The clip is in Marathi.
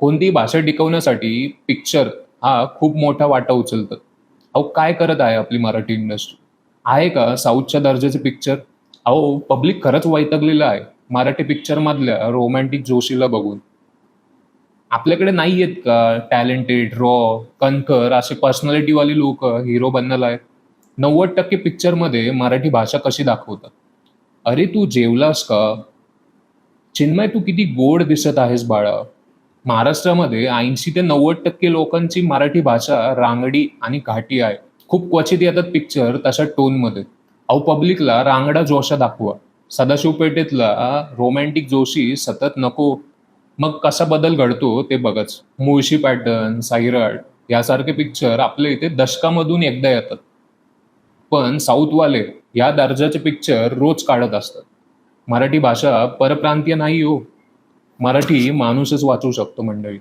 कोणती भाषा टिकवण्यासाठी पिक्चर हा खूप मोठा वाटा उचलतं. अहो काय करत आहे आपली मराठी इंडस्ट्री आहे का साऊथच्या दर्जाचे पिक्चर अहो पब्लिक खरंच वैतागलेलं आहे. मराठी पिक्चर मधल्या रोमॅन्टिक जोशीला बघून. आपल्याकडे नाही आहेत का टॅलेंटेड रॉ कणखर असे पर्सनॅलिटीवाले लोक हिरो बनलेला आहेत? नव्वद टक्के पिक्चरमध्ये मराठी भाषा कशी दाखवतात? अरे तू जेवलास का? चिन्मय तू किती गोड दिसत आहेस बाळा. महाराष्ट्रामध्ये ऐंशी ते नव्वद टक्के लोकांची मराठी भाषा रांगडी आणि घाटी आहे. खूप क्वचित येतात पिक्चर तशा टोनमध्ये अहो पब्लिकला रांगडा जोशा दाखवा. सदाशिव पेठेतला रोमॅन्टिक जोशी सतत नको. मग कसा बदल घडतो ते बघच. मुळशी पॅटर्न साईराट यासारखे पिक्चर आपल्या इथे दशकामधून एकदा येतात. पण साऊथवाले या दर्जाचे पिक्चर रोज काढत असतात. मराठी भाषा परप्रांतीय नाही हो. मराठी माणूसच वाचू शकतो मंडळी.